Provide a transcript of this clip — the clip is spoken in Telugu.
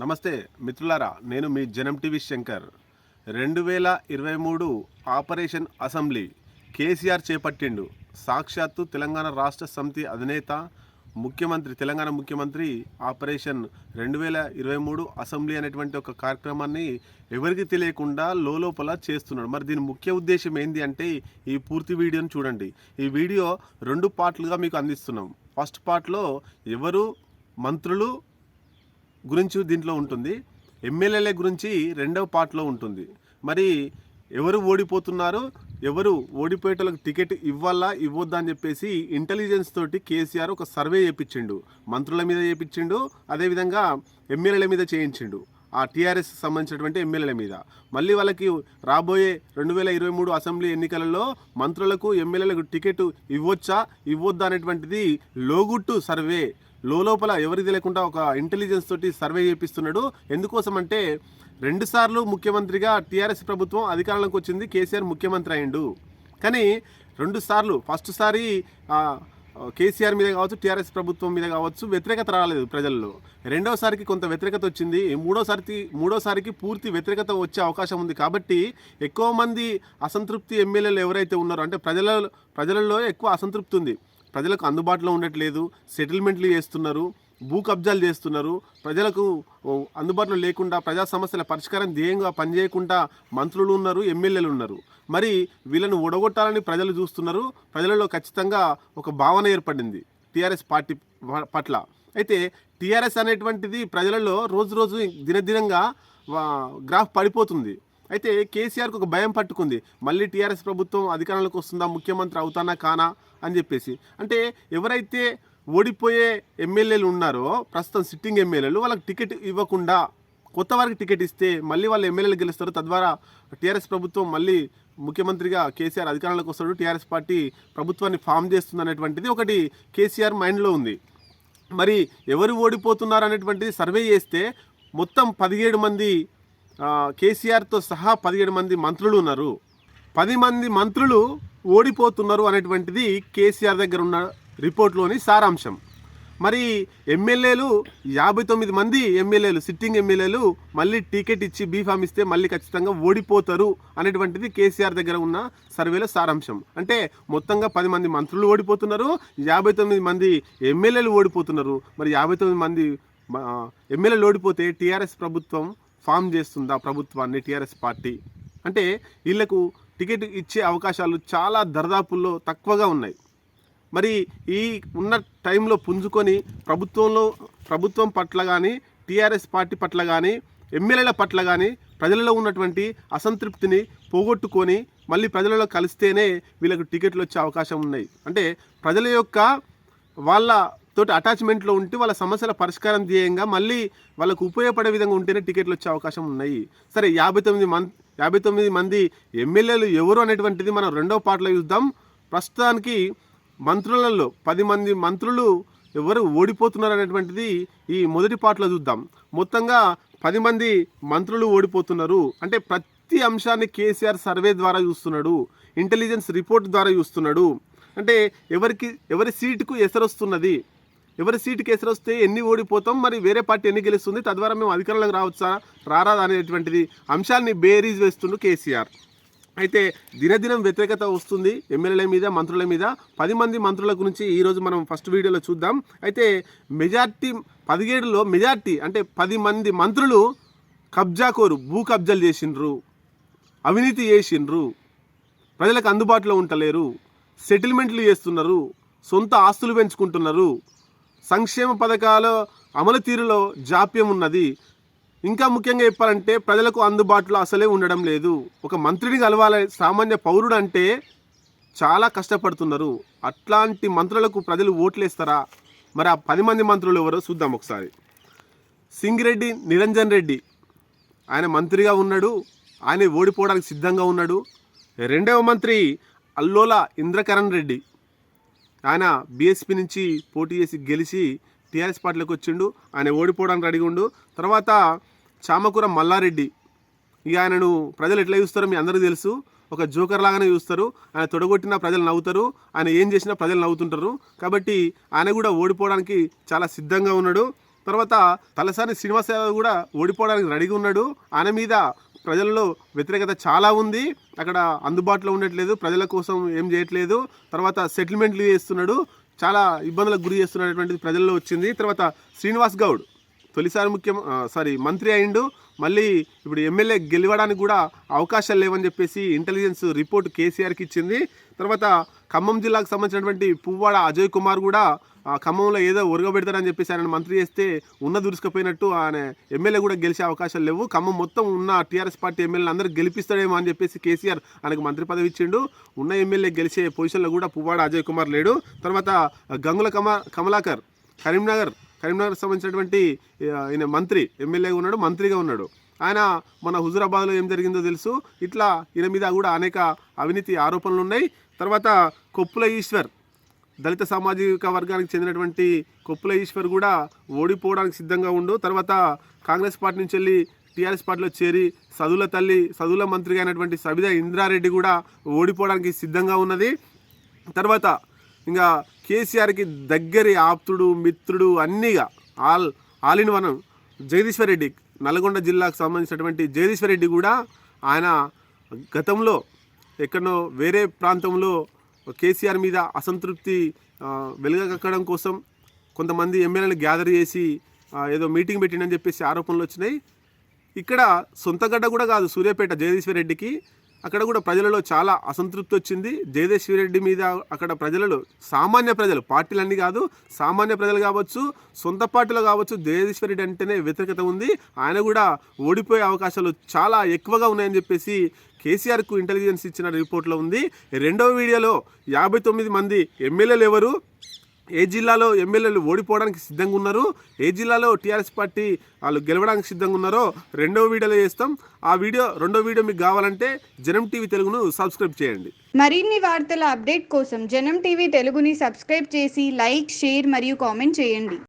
నమస్తే మిత్రులారా నేను మీ జనం టీవీ శంకర్. రెండు వేల ఇరవై మూడు ఆపరేషన్ అసెంబ్లీ కేసీఆర్ చేపట్టిండు. సాక్షాత్తు తెలంగాణ రాష్ట్ర సమితి అధినేత ముఖ్యమంత్రి తెలంగాణ ముఖ్యమంత్రి ఆపరేషన్ రెండు వేల ఇరవై మూడు అసెంబ్లీ అనేటువంటి ఒక కార్యక్రమాన్ని ఎవరికి తెలియకుండా లోపల చేస్తున్నాడు. మరి దీని ముఖ్య ఉద్దేశం ఏంటి అంటే ఈ పూర్తి వీడియోని చూడండి. ఈ వీడియో రెండు పార్ట్లుగా మీకు అందిస్తున్నాం. ఫస్ట్ పార్ట్లో ఎవరు మంత్రులు గురించి దీంట్లో ఉంటుంది. ఎమ్మెల్యేల గురించి రెండవ పార్ట్లో ఉంటుంది. మరి ఎవరు ఓడిపోతున్నారు? ఎవరు ఓడిపోయేటోళ్ళకి టికెట్ ఇవ్వాలా ఇవ్వద్దా అని చెప్పేసి ఇంటెలిజెన్స్ తోటి కేసీఆర్ ఒక సర్వే చేయించిండు మంత్రుల మీద చేయించిండు అదేవిధంగా ఎమ్మెల్యేల మీద చేయించిండు. ఆ టీఆర్ఎస్ సంబంధించినటువంటి ఎమ్మెల్యేల మీద. మళ్ళీ వాళ్ళకి రాబోయే రెండు వేల ఇరవై మూడు అసెంబ్లీ ఎన్నికలలో మంత్రులకు ఎమ్మెల్యేలకు టికెట్ ఇవ్వచ్చా ఇవ్వొద్దా అనేటువంటిది లోగుట్టు సర్వే లోపల ఎవరికి లేకుండా ఒక ఇంటెలిజెన్స్ తోటి సర్వే చేపిస్తున్నాడు. ఎందుకోసం అంటే రెండుసార్లు ముఖ్యమంత్రిగా టీఆర్ఎస్ ప్రభుత్వం అధికారంలోకి వచ్చింది కేసీఆర్ ముఖ్యమంత్రి అయిండు కానీ రెండుసార్లు ఫస్ట్ సారి కేసీఆర్ మీద కావచ్చు టీఆర్ఎస్ ప్రభుత్వం మీద కావచ్చు వ్యతిరేకత రాలేదు ప్రజల్లో. రెండోసారికి కొంత వ్యతిరేకత వచ్చింది మూడోసారికి మూడోసారికి పూర్తి వ్యతిరేకత వచ్చే అవకాశం ఉంది. కాబట్టి ఎక్కువ మంది అసంతృప్తి ఎమ్మెల్యేలు ఎవరైతే ఉన్నారో అంటే ప్రజల ప్రజలలో ఎక్కువ అసంతృప్తి ఉంది. ప్రజలకు అందుబాటులో ఉండట్లేదు సెటిల్మెంట్లు చేస్తున్నారు భూ కబ్జాలు చేస్తున్నారు. ప్రజలకు అందుబాటులో లేకుండా ప్రజా సమస్యల పరిష్కారం ధ్యేయంగా పనిచేయకుండా మంత్రులు ఉన్నారు ఎమ్మెల్యేలు ఉన్నారు. మరి వీళ్ళను ఒడగొట్టాలని ప్రజలు చూస్తున్నారు. ప్రజలలో ఖచ్చితంగా ఒక భావన ఏర్పడింది టీఆర్ఎస్ పార్టీ ప- పట్ల. అయితే టీఆర్ఎస్ అనేటువంటిది ప్రజలలో రోజు రోజు దినదినంగా గ్రాఫ్ పడిపోతుంది. అయితే కేసీఆర్కు ఒక భయం పట్టుకుంది. మళ్ళీ టీఆర్ఎస్ ప్రభుత్వం అధికారంలోకి వస్తుందా ముఖ్యమంత్రి అవుతానా కానా అని చెప్పేసి. అంటే ఎవరైతే ఓడిపోయే ఎమ్మెల్యేలు ఉన్నారో ప్రస్తుతం సిట్టింగ్ ఎమ్మెల్యేలు వాళ్ళకి టికెట్ ఇవ్వకుండా కొత్త వారికి టికెట్ ఇస్తే మళ్ళీ వాళ్ళు ఎమ్మెల్యేలు గెలుస్తారు. తద్వారా టీఆర్ఎస్ ప్రభుత్వం మళ్ళీ ముఖ్యమంత్రిగా కేసీఆర్ అధికారంలోకి వస్తాడు. టీఆర్ఎస్ పార్టీ ప్రభుత్వాన్ని ఫామ్ చేస్తుంది అనేటువంటిది ఒకటి కేసీఆర్ మైండ్లో ఉంది. మరి ఎవరు ఓడిపోతున్నారు అనేటువంటిది సర్వే చేస్తే మొత్తం పదిహేడు మంది కేసీఆర్తో సహా పదిహేడు మంది మంత్రులు ఉన్నారు. పది మంది మంత్రులు ఓడిపోతున్నారు అనేటువంటిది కేసీఆర్ దగ్గర ఉన్న రిపోర్ట్లోని సారాంశం. మరి ఎమ్మెల్యేలు యాభై తొమ్మిది మంది ఎమ్మెల్యేలు సిట్టింగ్ ఎమ్మెల్యేలు మళ్ళీ టికెట్ ఇచ్చి బీఫామ్ ఇస్తే మళ్ళీ ఖచ్చితంగా ఓడిపోతారు అనేటువంటిది కేసీఆర్ దగ్గర ఉన్న సర్వేలో సారాంశం. అంటే మొత్తంగా పది మంది మంత్రులు ఓడిపోతున్నారు యాభై తొమ్మిది మంది ఎమ్మెల్యేలు ఓడిపోతున్నారు. మరి యాభై తొమ్మిది మంది ఎమ్మెల్యేలు ఓడిపోతే టీఆర్ఎస్ ప్రభుత్వం ఫామ్ చేస్తుందా ప్రభుత్వాన్ని టీఆర్ఎస్ పార్టీ? అంటే వీళ్ళకు టికెట్ ఇచ్చే అవకాశాలు చాలా దర్దాపుల్లో తక్కువగా ఉన్నాయి. మరి ఈ ఉన్న టైంలో పుంజుకొని ప్రభుత్వంలో ప్రభుత్వం పట్ల కానీ టీఆర్ఎస్ పార్టీ పట్ల కానీ ఎమ్మెల్యేల పట్ల కానీ ప్రజలలో ఉన్నటువంటి అసంతృప్తిని పోగొట్టుకొని మళ్ళీ ప్రజలలో కలిస్తేనే వీళ్ళకు టికెట్లు వచ్చే అవకాశం ఉన్నాయి. అంటే ప్రజల యొక్క వాళ్ళ తోటి అటాచ్మెంట్లో ఉంటే వాళ్ళ సమస్యల పరిష్కారం ధ్యేయంగా మళ్ళీ వాళ్ళకు ఉపయోగపడే విధంగా ఉంటేనే టికెట్లు వచ్చే అవకాశం ఉన్నాయి. సరే యాభై తొమ్మిది మంది యాభై తొమ్మిది మంది ఎమ్మెల్యేలు ఎవరు అనేటువంటిది మనం రెండవ పాటలో చూద్దాం. ప్రస్తుతానికి మంత్రులలో పది మంది మంత్రులు ఎవరు ఓడిపోతున్నారు అనేటువంటిది ఈ మొదటి పాటలో చూద్దాం. మొత్తంగా పది మంది మంత్రులు ఓడిపోతున్నారు. అంటే ప్రతి అంశాన్ని కేసీఆర్ సర్వే ద్వారా చూస్తున్నాడు. ఇంటెలిజెన్స్ రిపోర్ట్ ద్వారా చూస్తున్నాడు. అంటే ఎవరికి ఎవరి సీటుకు ఎసరొస్తున్నది? ఎవరి సీటు కేసులు వస్తే ఎన్ని ఓడిపోతాం మరి వేరే పార్టీ ఎన్ని గెలుస్తుంది తద్వారా మేము అధికారంలోకి రావచ్చా రారాదా అనేటువంటిది అంశాన్ని బేరీజ్ వేస్తుండు కేసీఆర్. అయితే దినదినం వ్యతిరేకత వస్తుంది ఎమ్మెల్యేల మీద మంత్రుల మీద. పది మంది మంత్రుల గురించి ఈరోజు మనం ఫస్ట్ వీడియోలో చూద్దాం. అయితే మెజార్టీ పదిహేడులో మెజార్టీ అంటే పది మంది మంత్రులు కబ్జాకోరు భూ కబ్జాలు చేసిండ్రు అవినీతి చేసిండ్రు ప్రజలకు అందుబాటులో ఉంటలేరు సెటిల్మెంట్లు చేస్తున్నారు సొంత ఆస్తులు పెంచుకుంటున్నారు సంక్షేమ పథకాల అమలు తీరులో జాప్యం ఉన్నది ఇంకా ముఖ్యంగా చెప్పాలంటే ప్రజలకు అందుబాటులో అసలే ఉండడం లేదు. ఒక మంత్రిని కలవాలి సామాన్య పౌరుడు అంటే చాలా కష్టపడుతున్నారు. అట్లాంటి మంత్రులకు ప్రజలు ఓట్లేస్తారా? మరి ఆ పది మంది మంత్రులు ఎవరో చూద్దాం ఒకసారి. సింగిరెడ్డి నిరంజన్ రెడ్డి. ఆయన మంత్రిగా ఉన్నాడు. ఆయన ఓడిపోవడానికి సిద్ధంగా ఉన్నాడు. రెండవ మంత్రి అల్లోల ఇంద్రకరణ్ రెడ్డి. ఆయన బీఎస్పీ నుంచి పోటీ చేసి గెలిచి టీఆర్ఎస్ పార్టీలోకి వచ్చిండు. ఆయన ఓడిపోవడానికి రెడీగా ఉండు. తర్వాత చామకూర మల్లారెడ్డి. ఇక ఆయనను ప్రజలు ఎట్లా చూస్తారో మీ అందరికీ తెలుసు. ఒక జోకర్ లాగానే చూస్తారు. ఆయన తొడగొట్టినా ప్రజలు నవ్వుతారు. ఆయన ఏం చేసినా ప్రజలు నవ్వుతుంటారు. కాబట్టి ఆయన కూడా ఓడిపోవడానికి చాలా సిద్ధంగా ఉన్నాడు. తర్వాత తలసాని శ్రీనివాస యాదవ్ కూడా ఓడిపోవడానికి రెడీగా ఉన్నాడు. ఆయన మీద ప్రజలలో వ్యతిరేకత చాలా ఉంది. అక్కడ అందుబాటులో ఉండట్లేదు. ప్రజల కోసం ఏం చేయట్లేదు. తర్వాత సెటిల్మెంట్లు చేస్తున్నాడు. చాలా ఇబ్బందులకు గురి చేస్తున్నటువంటిది ప్రజల్లో వచ్చింది. తర్వాత శ్రీనివాస్ గౌడ్ తొలిసారి ముఖ్యం సారీ మంత్రి అయిండు. మళ్ళీ ఇప్పుడు ఎమ్మెల్యే గెలవడానికి కూడా అవకాశాలు లేవని చెప్పేసి ఇంటెలిజెన్స్ రిపోర్ట్ కేసీఆర్కి ఇచ్చింది. తర్వాత ఖమ్మం జిల్లాకు సంబంధించినటువంటి పువ్వాడ అజయ్ కుమార్ కూడా ఖమ్మంలో ఏదో ఉరగబెడతారని చెప్పేసి ఆయన మంత్రి చేస్తే ఉన్న దురుసుకుపోయినట్టు ఆయన ఎమ్మెల్యే కూడా గెలిచే అవకాశాలు లేవు. ఖమ్మం మొత్తం ఉన్న టీఆర్ఎస్ పార్టీ ఎమ్మెల్యేలు అందరూ గెలిపిస్తాడేమో అని చెప్పేసి కేసీఆర్ ఆయనకు మంత్రి పదవి ఇచ్చిండు. ఉన్న ఎమ్మెల్యే గెలిచే పొజిషన్లో కూడా పువ్వాడ అజయ్ కుమార్ లేడు. తర్వాత గంగుల కమ కమలాకర్ కరీంనగర్ కరీంనగర్ సంబంధించినటువంటి ఈయన మంత్రి ఎమ్మెల్యేగా ఉన్నాడు మంత్రిగా ఉన్నాడు. ఆయన మన హుజురాబాద్లో ఏం జరిగిందో తెలుసు. ఇట్లా ఈయన మీద కూడా అనేక అవినీతి ఆరోపణలు ఉన్నాయి. తర్వాత కొప్పుల ఈశ్వర్ దళిత సామాజిక వర్గానికి చెందినటువంటి కొప్పుల ఈశ్వర్ కూడా ఓడిపోవడానికి సిద్ధంగా ఉండు. తర్వాత కాంగ్రెస్ పార్టీ నుంచి వెళ్ళి టీఆర్ఎస్ పార్టీలో చేరి సదుల తల్లి సదుల మంత్రిగా అయినటువంటి సబిత ఇంద్రారెడ్డి కూడా ఓడిపోవడానికి సిద్ధంగా ఉన్నది. తర్వాత ఇంకా కేసీఆర్కి దగ్గరి ఆప్తుడు మిత్రుడు అన్నీగా all all in one Jagadishwar Reddy Nalgonda జిల్లాకు సంబంధించినటువంటి జగదీశ్వర్ రెడ్డి కూడా ఆయన గతంలో ఎక్కడో వేరే ప్రాంతంలో కేసీఆర్ మీద అసంతృప్తి వెలుగక్కడం కోసం కొంతమంది ఎమ్మెల్యేలు గ్యాదర్ చేసి ఏదో మీటింగ్ పెట్టిండని చెప్పేసి ఆరోపణలు వచ్చినాయి. ఇక్కడ సొంత గడ్డ కూడా కాదు సూర్యాపేట జగదీశ్వర్ రెడ్డికి అక్కడ కూడా ప్రజలలో చాలా అసంతృప్తి వచ్చింది. జగదీశ్వర్ రెడ్డి మీద అక్కడ ప్రజలలో సామాన్య ప్రజలు పార్టీలన్నీ కాదు సామాన్య ప్రజలు కావచ్చు సొంత పార్టీలో కావచ్చు జగదీశ్వర్ రెడ్డి అంటేనే వ్యతిరేకత ఉంది. ఆయన కూడా ఓడిపోయే అవకాశాలు చాలా ఎక్కువగా ఉన్నాయని చెప్పేసి కేసీఆర్కు ఇంటెలిజెన్స్ ఇచ్చిన రిపోర్ట్లో ఉంది. రెండవ వీడియోలో యాభై తొమ్మిది మంది ఎమ్మెల్యేలు ఎవరు? ఏ జిల్లాలో ఎమ్మెల్యేలు ఓడిపోవడానికి సిద్ధంగా ఉన్నారు? ఏ జిల్లాలో టీఆర్ఎస్ పార్టీ వాళ్ళు గెలవడానికి సిద్ధంగా ఉన్నారో రెండవ వీడియోలో చేస్తాం. ఆ వీడియో రెండో వీడియో మీకు కావాలంటే జనం టీవీ తెలుగును సబ్స్క్రైబ్ చేయండి. మరిన్ని వార్తల అప్డేట్ కోసం జనం టీవీ తెలుగుని సబ్స్క్రైబ్ చేసి లైక్ షేర్ మరియు కామెంట్ చేయండి.